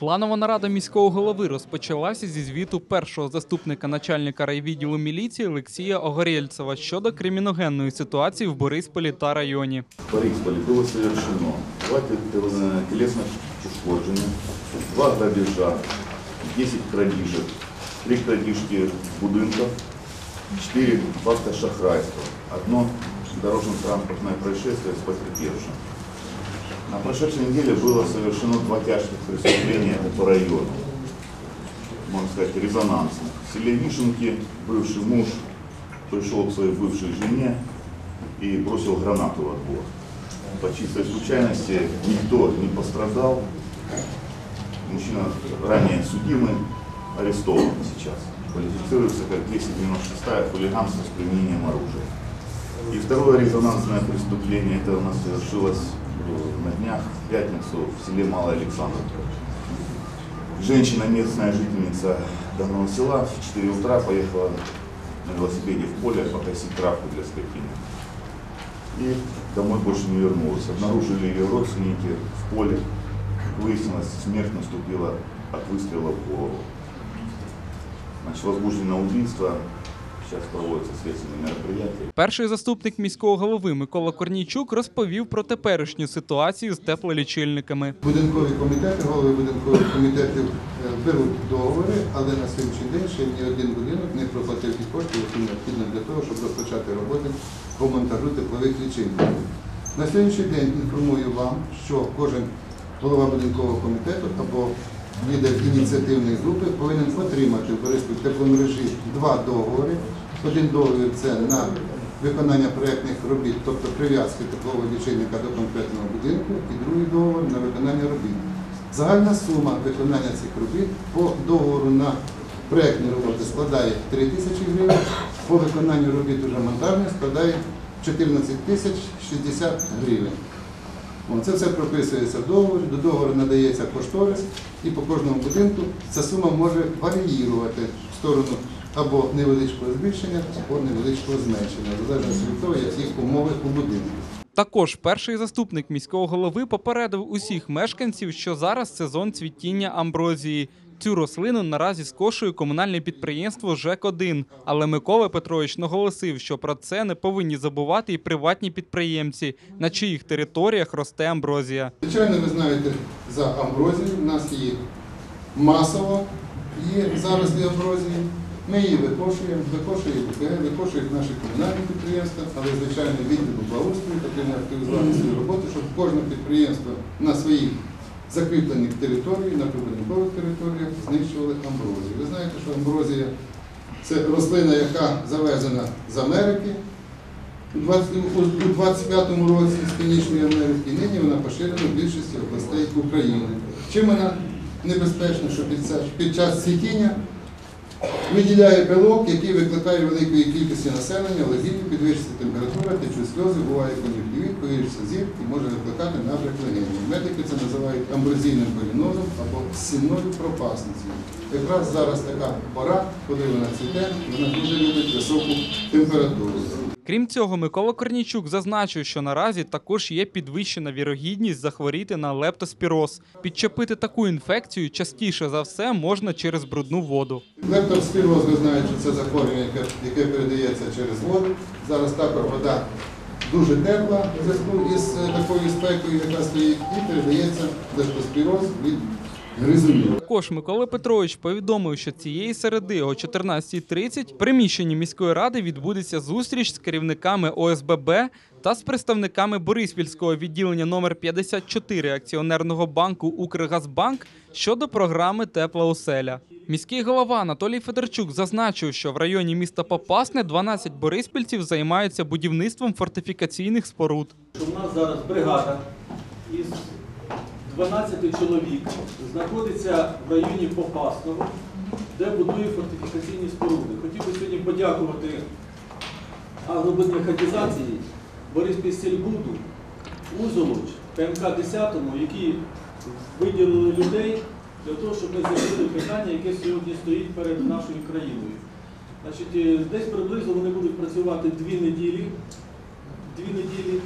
Планова нарада міського голови розпочалася зі звіту першого заступника начальника райвідділу міліції Олексія Огорєльцева щодо криміногенної ситуації в Борисполі та районі. В Борисполе было совершено два тел- э, телесных ушкоджения, два грабежа, 10 крадіжок, три крадіжки будинків, 4 факта шахрайства, одно дорожно-транспортное происшествие с потерпевшим. На прошедшей неделе было совершено два тяжких преступления по району, можно сказать, резонансных. В селе Вишенки бывший муж пришел к своей бывшей жене и бросил гранату во двор. По чистой случайности никто не пострадал. Мужчина ранее судимый, арестован сейчас. Квалифицируется как 296 хулиганство с применением оружия. И второе резонансное преступление, это у нас совершилось на днях, в пятницу, в селе Малая Александровка. Женщина, местная жительница данного села, в 4 утра поехала на велосипеде в поле покосить травку для скотины. И домой больше не вернулась. Обнаружили ее родственники в поле. Выяснилось, смерть наступила от выстрела в голову. Значит, возбуждено убийство. Сейчас проводятся следственные мероприятия. Перший заступник міського голови Микола Корнійчук розповів про теперішню ситуацію з теплолічильниками. Будинкові комітети, голови будинкових комітетів е, беруть договори, але на сьогоднішній день ще ні один будинок не проплатив ті кошти, які необхідно для того, щоб розпочати роботи по монтажу теплових лічильників. На сьогоднішній день інформую вам, що кожен голова будинкового комітету або лідер ініціативної групи повинен отримати в Бориспіль тепломережі два договори. Один договір це на виконання проєктних робіт, тобто прив'язки теплового лічильника до конкретного будинку, і другий договор на виконання робіт. Загальна сума виконання цих робіт по договору на проєктні роботи складає 3 тисячі гривень, по виконанню робіт уже монтажних складає 14 тисяч 60 гривень. Це все прописується в договорі, до договору надається кошторис, і по кожному будинку ця сума може варіювати в сторону або невеличкого збільшення, або невеличкого зменшення, в залежності від того, які умови у будинку. Також перший заступник міського голови попередив усіх мешканців, що зараз сезон цвітіння амброзії. Цю рослину наразі скошує комунальне підприємство ЖЕК-1. Але Микола Петрович наголосив, що про це не повинні забувати і приватні підприємці, на чиїх територіях росте амброзія. Звичайно, ви знаєте за амброзію. У нас її масово є зарослі амброзії. Ми її викошуємо, викошує викошують наші комунальні підприємства, але звичайно відділу благоустрою потрібно активізувати свою роботу, щоб кожне підприємство на своїх закріплених території на прибудинкових територіях знищували амброзію. Ви знаєте, що амброзія це рослина, яка завезена з Америки у 25-му році з Північної Америки, і нині вона поширена в більшості областей України. Чим вона небезпечна, що під, час- цвітіння виділяє білок, який викликає великої кількості населення, алергію, підвищиться температура, течуть сльози, буває кон'юктивіт, погіршиться зір і може викликати набряк легенів. Медики це називають амброзійним полінозом або сінною пропасницею. Якраз зараз така пора, коли вона цвіте, вона дуже любить високу температуру. Крім цього, Микола Корнійчук зазначив, що наразі також є підвищена вірогідність захворіти на лептоспіроз. Підчепити таку інфекцію частіше за все можна через брудну воду. Лептоспіроз, ви знаєте, це захворювання, яке передається через воду. Зараз також вода дуже тепла в зв'язку із е, такою спекою, яка стоїть, і передається лептоспіроз від Також Микола Петрович повідомив, що цієї середи о 14.30 в приміщенні міської ради відбудеться зустріч з керівниками ОСББ та з представниками Бориспільського відділення номер 54 акціонерного банку Укргазбанк щодо програми Тепла оселя. Міський голова Анатолій Федорчук зазначив, що в районі міста Попасне 12 бориспільців займаються будівництвом фортифікаційних споруд. в нас зараз бригада із 12 чоловік знаходиться в районі Попасного, де будує фортифікаційні споруди. Хотів би сьогодні подякувати агробудмеханізації Бориспільсельбуду, Узолоч, ПМК 10, які виділили людей для того, щоб ми закрили питання, яке сьогодні стоїть перед нашою країною. Значить, е, десь приблизно вони будуть працювати дві неділі. Дві неділі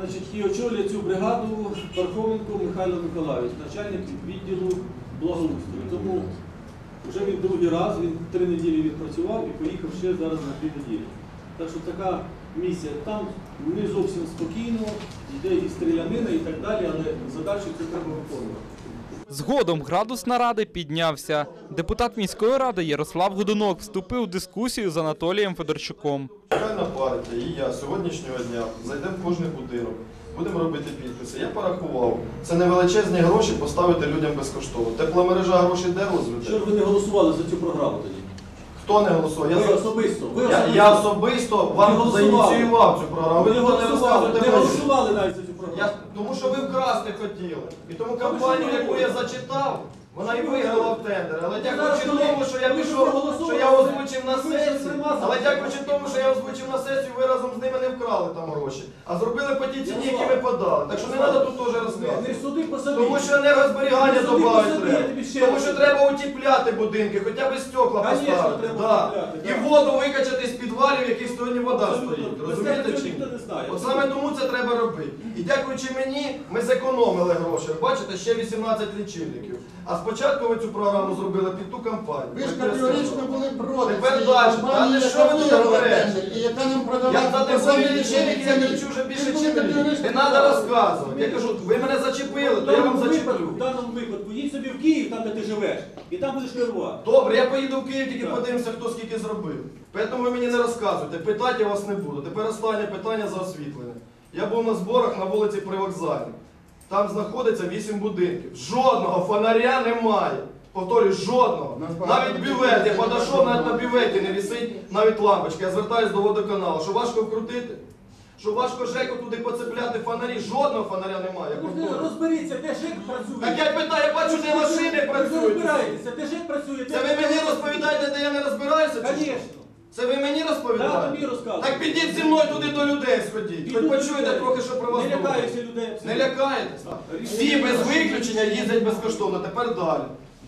Значить, і очолює цю бригаду Пархоменко Михайло Миколаївич, начальник відділу благоустрою. Тому вже він другий раз, він три неділі відпрацював і поїхав ще зараз на дві неділі. Так що така місія там не зовсім спокійно, йде і стрілянина і так далі, але задачу це треба виконувати. Згодом градус наради піднявся. Депутат міської ради Ярослав Годунок вступив у дискусію з Анатолієм Федорчуком. Радикальна партія і я сьогоднішнього дня зайдемо в кожний будинок, будемо робити підписи. Я порахував, це не величезні гроші поставити людям безкоштовно. Тепломережа грошей де Що ж розвити? ви не голосували за цю програму тоді? Хто не голосував? Я, Ви особисто. Ви я, особисто. я особисто вам голосували. заініціював цю програму. Ви не не голосували, розказуєте не мені. голосували навіть за цю програму. Я, тому що ви вкрасти хотіли. І тому кампанію, яку я зачитав, вона і виграла в тендер. Але дякуючи тому, що я пішов, що я озвучив на сесію, але дякуючи тому, що я озвучив на сесію, ви разом з ними не вкрали там гроші, а зробили по тій ціні, які ви подали. Так що не треба тут теж Не розказувати. суди по собі. Тому що енергозберігання ще треба. Тому що треба утіпляти будинки, хоча б стекла поставити. Да. І воду викачати з підвалів, в яких сьогодні вода стоїть. Розумієте чи ні? Треба робити. І дякуючи мені, ми зекономили гроші. Бачите, ще 18 лічильників. А спочатку ви цю програму зробили під ту кампанію. Ви ж категорично були проти Тепер далі. не що ви тут говорите? Я за теплові самій лічильники я кричу вже більше, категорично Не треба розказувати. Я кажу, ви мене зачепили, то я вам зачеплю. в даному випадку, їдь собі в Київ, там де ти живеш, і там будеш керувати. Добре, я поїду в Київ, тільки подивимося, хто скільки зробив. Тому ви мені не розказуйте, питати я вас не буду. Тепер останнє питання за освітлення. Я був на зборах на вулиці Привокзальній. Там знаходиться 8 будинків. Жодного фонаря немає. Повторюю, жодного. Навіть бювет, я не подійшов, навіть на бюветі не висить навіть лампочка. Я звертаюсь до водоканалу. Що важко вкрутити? Що важко ЖЕКу туди поцепляти фонарі? Жодного фонаря немає. Я повторюю. Розберіться, де ЖЕК працює. Так я питаю, я бачу, де машини Ви працюють. розбираєтеся, де ЖЕК працює. Це ви мені розповідаєте, де я не розбираюся? Звісно. Це ви мені Да, розповідаєте? тобі розказую. Так підіть зі мною туди до людей сходіть. Хоч почуєте трохи, що про вас Не лякаюся людей. Не абсолютно. лякаєтесь? Всі без виключення їздять безкоштовно. Тепер далі.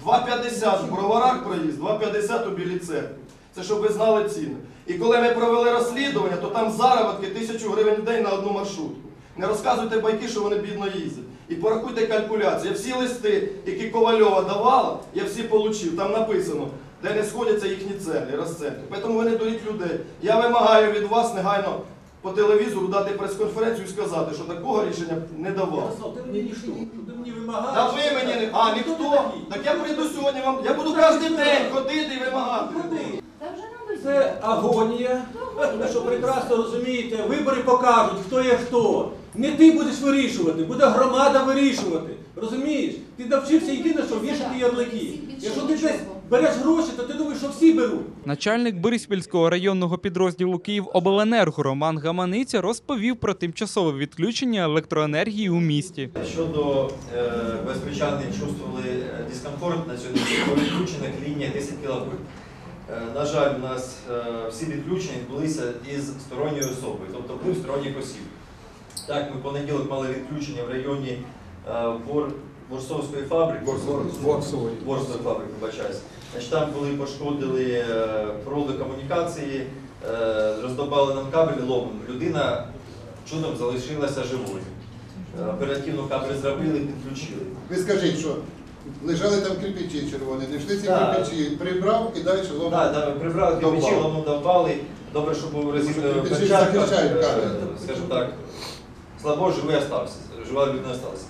2,50 в броварах проїзд, 2,50 у білій церкві. Це щоб ви знали ціни. І коли ми провели розслідування, то там заробітки тисячу гривень в день на одну маршрутку. Не розказуйте байки, що вони бідно їздять. І порахуйте калькуляцію. Я всі листи, які Ковальова давала, я всі отримав. Там написано, де не сходяться їхні цели, розценки. Тому ви не дуріть людей. Я вимагаю від вас негайно по телевізору дати прес-конференцію і сказати, що такого рішення не давав. Ярослав, ти мені ніхто. Ти мені вимагаєш? Та ви мені не. А, ніхто? Так я прийду сьогодні вам. Я буду кожен день ходити і вимагати. Ходи. Та вже нам Це агонія. Тому що прекрасно розумієте, вибори покажуть, хто є хто. Не ти будеш вирішувати, буде громада вирішувати. Розумієш? Ти навчився єдине, що вішати ярлики. Якщо ти десь береш гроші, то ти думаєш, що всі беруть. Начальник Бориспільського районного підрозділу Київобленерго Роман Гаманиця розповів про тимчасове відключення електроенергії у місті. Щодо э, безпричастных чувствовали э, дискомфорт на сьогодні по відключених лініях 10 кВт. Е, На жаль, у нас е, всі відключення відбулися із сторонньою особою, тобто був сторонніх осіб. Так, ми понеділок мали відключення в районі е, Бор- фабрики. Ворсової. Фабрики, вибачаюсь. Значить, там були пошкодили е, проводи комунікації, е, роздобали нам кабель ломом. Людина чудом залишилася живою. Оперативно кабель зробили, підключили. Ви скажіть, що лежали там кирпичі червоні, не йшли ці Так. кирпичі, прибрав і далі лом. Так, да, прибрали кирпичі, ломом довбали. Добре, що був кабель. скажімо так. Слава Богу, живий остався, жива людина осталася.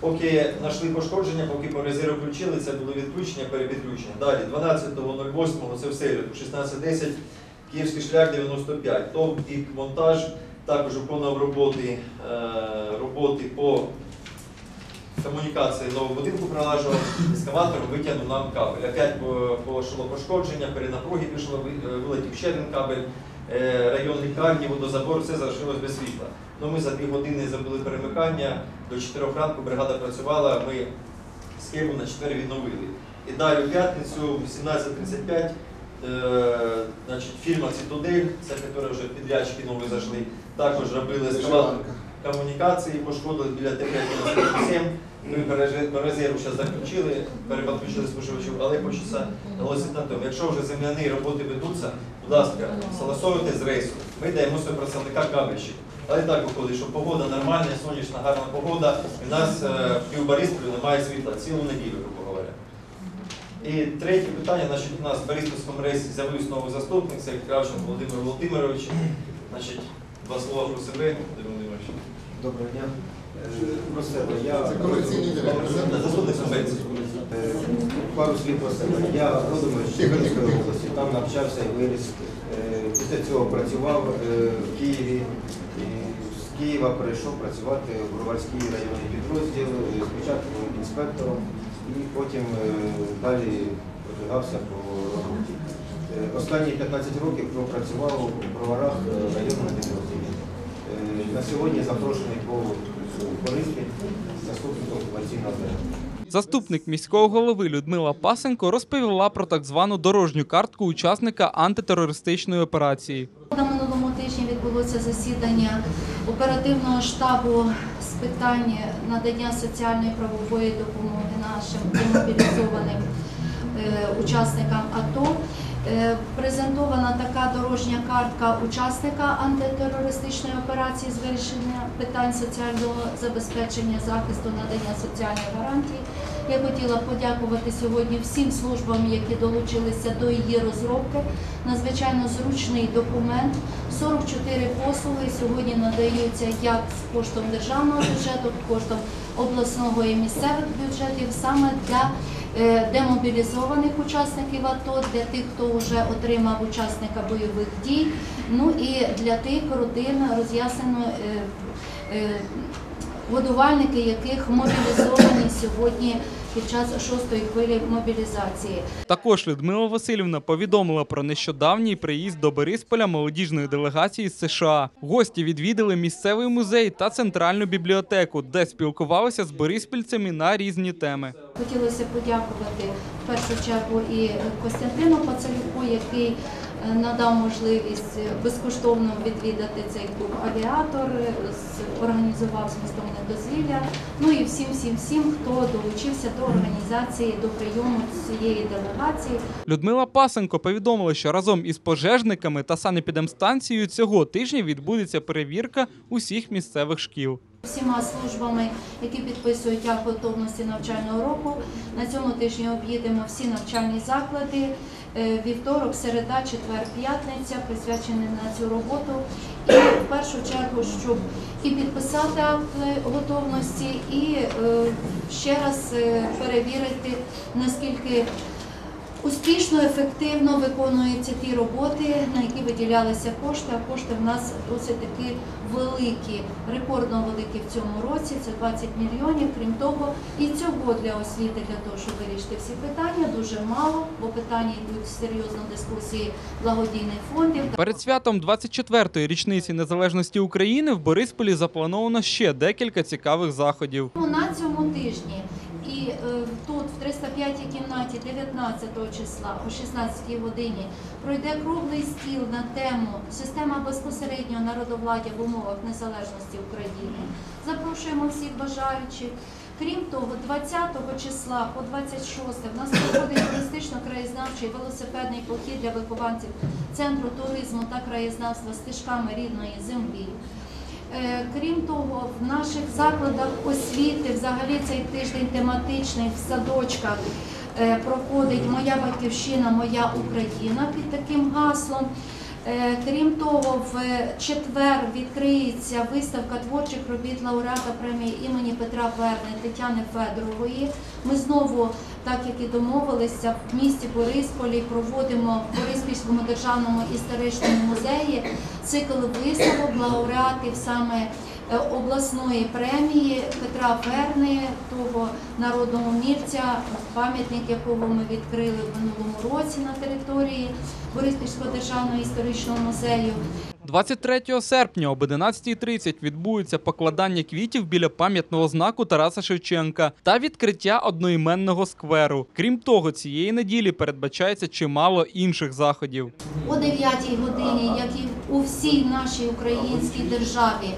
Поки знайшли пошкодження, поки по резерву включили, це було відключення, перепідключення. Далі, 12.08, це в середу, 16.10, Київський шлях 95. ТОВ і монтаж також виконував роботи, е, роботи по комунікації нового будинку прилажував, ескаватором витягнув нам кабель. Опять пішло пошкодження, перенапруги пішло, вилетів ще один кабель, Е, район лікарні, водозабор, все залишилось без світла. Ну, ми за дві години зробили перемикання, до 4 ранку бригада працювала, ми схему на 4 відновили. І далі в п'ятницю, в 17.35, е, значить, фірма Цитодель, це яка вже підрядчики нові зайшли, також робили ескаватор комунікації, пошкодили біля ТП-97. Ми береже- по резерву зараз заключили, переподключили споживачів, але хочеться наголосити на тому, якщо вже земляні роботи ведуться, будь ласка, согласовуйте з рейсу. Ми даємо свого представника кабельщик. Але так виходить, що погода нормальна, сонячна, гарна погода. І в нас е, в Півборисполі немає світла цілу неділю, грубо говоря. І третє питання, значить, у нас в Бориспільському рейсі з'явився новий заступник, це Кравченко Володимир Володимирович. Значить, два слова про себе, Володимир Володимирович. Доброго дня. Про себе. Я. Заступник. Пару слів про себе. Я родом з Чернігівської області, там навчався і виріс. Е, Після цього працював е, в Києві. З Києва перейшов працювати в Броварський районний підрозділ, е, спочатку інспектором і потім далі продвигався по роботі. Останні 15 років пропрацював у Броварах районному підрозділі. Е, На сьогодні запрошений по Бориспіль заступником окупаційного. Заступник міського голови Людмила Пасенко розповіла про так звану дорожню картку учасника антитерористичної операції. На минулому тижні відбулося засідання оперативного штабу з питань надання соціальної правової допомоги нашим демобілізованим е, учасникам АТО. Е, Презентована така дорожня картка учасника антитерористичної операції з вирішення питань соціального забезпечення, захисту, надання соціальних гарантій. Я хотіла подякувати сьогодні всім службам, які долучилися до її розробки. Надзвичайно зручний документ. 44 послуги сьогодні надаються як з коштом державного бюджету, коштом обласного і місцевих бюджетів саме для демобілізованих учасників АТО, для тих, хто вже отримав учасника бойових дій, ну і для тих родин роз'яснено. е, е, Годувальники, яких мобілізовані сьогодні під час шостої хвилі мобілізації. Також Людмила Васильівна повідомила про нещодавній приїзд до Борисполя молодіжної делегації з США. Гості відвідали місцевий музей та центральну бібліотеку, де спілкувалися з бориспільцями на різні теми. Хотілося подякувати в першу чергу і Костянтину Пацалюку, який надав можливість безкоштовно відвідати цей клуб авіатор, е, організував змістовне дозвілля. Ну і всім, всім, всім, хто долучився до організації, до прийому цієї делегації. Людмила Пасенко повідомила, що разом із пожежниками та санепідемстанцією цього тижня відбудеться перевірка усіх місцевих шкіл. Всіма службами, які підписують акт готовності навчального року. На цьому тижні об'їдемо всі навчальні заклади. Е, Вівторок, середа, четвер, п'ятниця присвячені на цю роботу. І в першу чергу, щоб і підписати акт готовності, і е, ще раз е, перевірити, наскільки успішно, ефективно виконуються ті роботи, на які виділялися кошти. А кошти в нас досить таки великі, рекордно великі в цьому році. Це 20 мільйонів. Крім того, і цього для освіти, для того, щоб вирішити всі питання, дуже мало, бо питання йдуть серйозно дискусії благодійних фондів. Перед святом 24-ї річниці незалежності України в Борисполі заплановано ще декілька цікавих заходів. На цьому тижні і е, тут, в 305 кімнаті 19 числа о 16 годині пройде круглий стіл на тему Система безпосереднього народовладдя в умовах незалежності України. Запрошуємо всіх бажаючих. Крім того, 20 числа по 26 в нас проходить туристично-краєзнавчий велосипедний похід для вихованців Центру туризму та краєзнавства стежками рідної землі. Е, Крім того, в наших закладах освіти взагалі цей тиждень тематичний в садочках е, проходить Моя батьківщина, моя Україна під таким гаслом. Е, Крім того, в четвер відкриється виставка творчих робіт лауреата премії імені Петра Верни Тетяни Федорової. Ми знову, так як і домовилися, в місті Борисполі проводимо в Бориспільському державному історичному музеї цикл виставок лауреатів саме обласної премії Петра Верни, того народного мірця, пам'ятник якого ми відкрили в минулому році на території Бориспільського державного історичного музею. 23 серпня об 11.30 відбудеться покладання квітів біля пам'ятного знаку Тараса Шевченка та відкриття одноіменного скверу. Крім того, цієї неділі передбачається чимало інших заходів. О 9 годині, як і у всій нашій українській державі,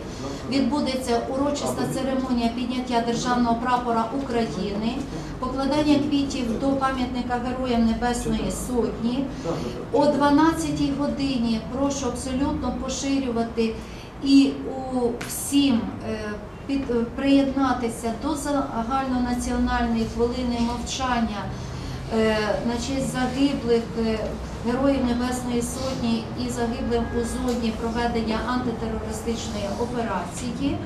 відбудеться урочиста церемонія підняття державного прапора України, покладання квітів до пам'ятника Героям Небесної Сотні. О 12 годині прошу абсолютно поширювати і у всім е, е, приєднатися до загальнонаціональної хвилини мовчання на честь загиблих е, Героїв Небесної Сотні і загиблим у зоні проведення антитерористичної операції.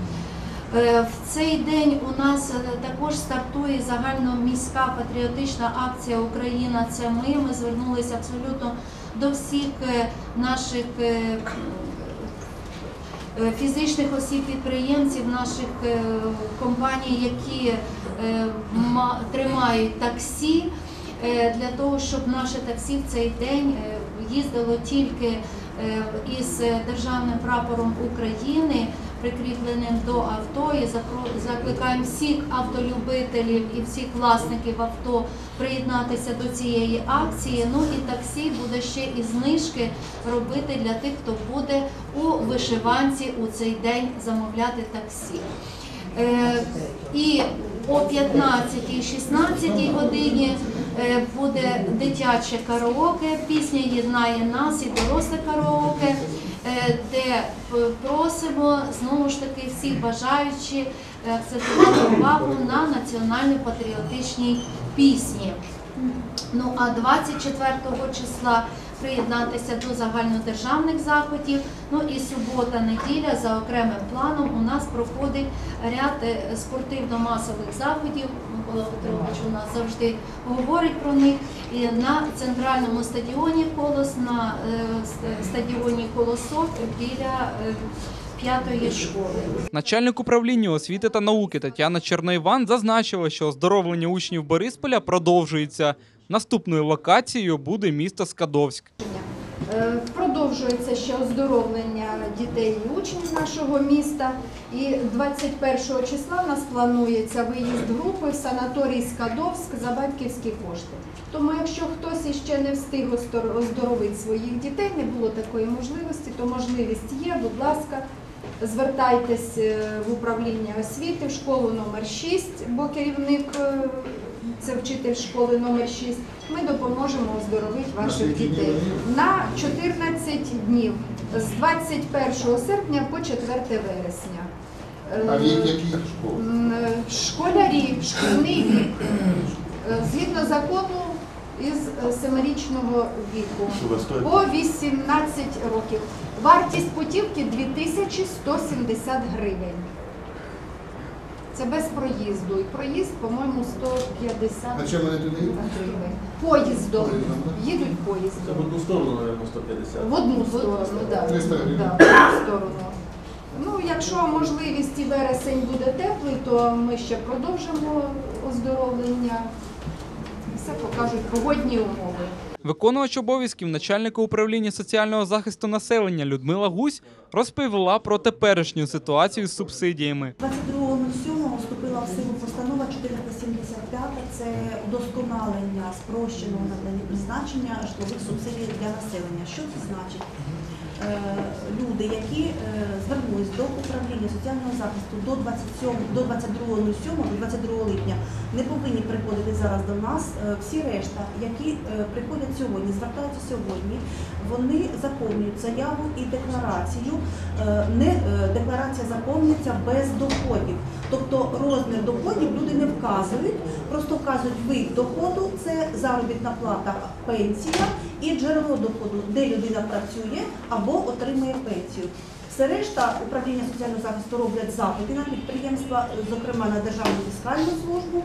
Е, В цей день у нас е, також стартує загальноміська патріотична акція Україна це ми. Ми звернулися абсолютно до всіх е, наших е, е, фізичних осіб, підприємців, наших е, компаній, які е, тримають таксі, е, для того, щоб наше таксі в цей день е, їздило тільки е, із державним прапором України, прикріпленим до авто. І закликаємо всіх автолюбителів і всіх власників авто приєднатися до цієї акції. Ну і таксі буде ще і знижки робити для тих, хто буде у вишиванці у цей день замовляти таксі. Е, І о 15-16 годині е, буде дитяче караоке, пісня єднає нас і доросле караоке, е, де просимо знову ж таки всіх бажаючі е, акцентувати увагу на національно-патріотичній пісні. Ну а 24 числа приєднатися до загальнодержавних заходів. Ну і субота, неділя за окремим планом у нас проходить ряд е, спортивно-масових заходів. Микола Петрович у нас завжди говорить про них. І на центральному стадіоні Колос, на е, стадіоні Колосок біля е, п'ятої школи. Начальник управління освіти та науки Тетяна Черноїван зазначила, що оздоровлення учнів Борисполя продовжується. Наступною локацією буде місто Скадовськ. Продовжується ще оздоровлення дітей і учнів нашого міста. І 21 числа в нас планується виїзд групи в санаторій Скадовськ за батьківські кошти. Тому якщо хтось іще не встиг оздоровити своїх дітей, не було такої можливості, то можливість є, будь ласка. Звертайтесь е, в управління освіти в школу номер 6, бо керівник е, це вчитель школи номер 6. Ми допоможемо оздоровити ваших дітей на 14 днів з 21 серпня по 4 вересня. А вік е, Школярі, шкільний вік, е, згідно закону із е, семирічного віку по 18 років. Вартість путівки 2170 гривень. Це без проїзду. І проїзд, по-моєму, 150 А чому вони туди їдуть? гривень. Поїздом. Їдуть Це в поїздом. одну сторону, мабуть, 150. В одну сторону, так. 300 гривень. Да, в одну сторону. Ну, якщо можливість і вересень буде теплий, то ми ще продовжимо оздоровлення. Все покажуть погодні умови. Виконувач обов'язків начальника управління соціального захисту населення Людмила Гусь розповіла про теперішню ситуацію з субсидіями. 22.07 спрощеного надання призначення житлових субсидій для населення. Що це значить? Е, Люди, які е, звернулись до управління соціального захисту до 27, до 22.07, до 22 липня, не повинні приходити зараз до нас. Е, Всі решта, які приходять сьогодні, звертаються сьогодні, вони заповнюють заяву і декларацію. Не декларація заповнюється без доходів. Тобто розмір доходів люди не вказують, просто вказують вид доходу, це заробітна плата, пенсія і джерело доходу, де людина працює або отримує пенсію. Все решта управління соціального захисту роблять запити на підприємства, зокрема на Державну фіскальну службу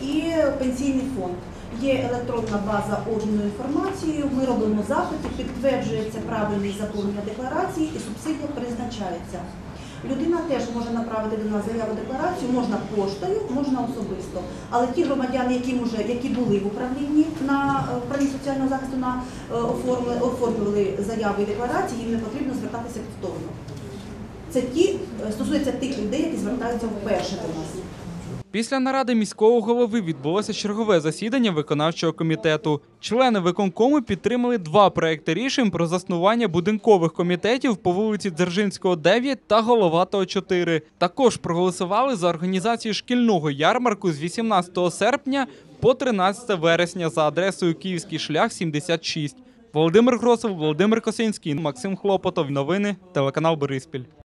і пенсійний фонд. Є електронна база обміну інформацією. Ми робимо запити, підтверджується правильність заповнення декларації і субсидія призначається. Людина теж може направити до нас заяву декларацію, можна поштою, можна особисто. Але ті громадяни, які може, які були в управлінні на е, управлінні соціального захисту на оформили, оформили, оформлювали заяви і декларації, їм не потрібно звертатися повторно. Це ті е, стосується тих людей, які звертаються вперше до нас. Після наради міського голови відбулося чергове засідання виконавчого комітету. Члени виконкому підтримали два проекти рішень про заснування будинкових комітетів по вулиці Дзержинського, 9 та Головатого 4. Також проголосували за організацію шкільного ярмарку з 18 серпня по 13 вересня за адресою Київський шлях 76. Володимир Гросов, Володимир Косинський, Максим Хлопотов. Новини телеканал Бориспіль.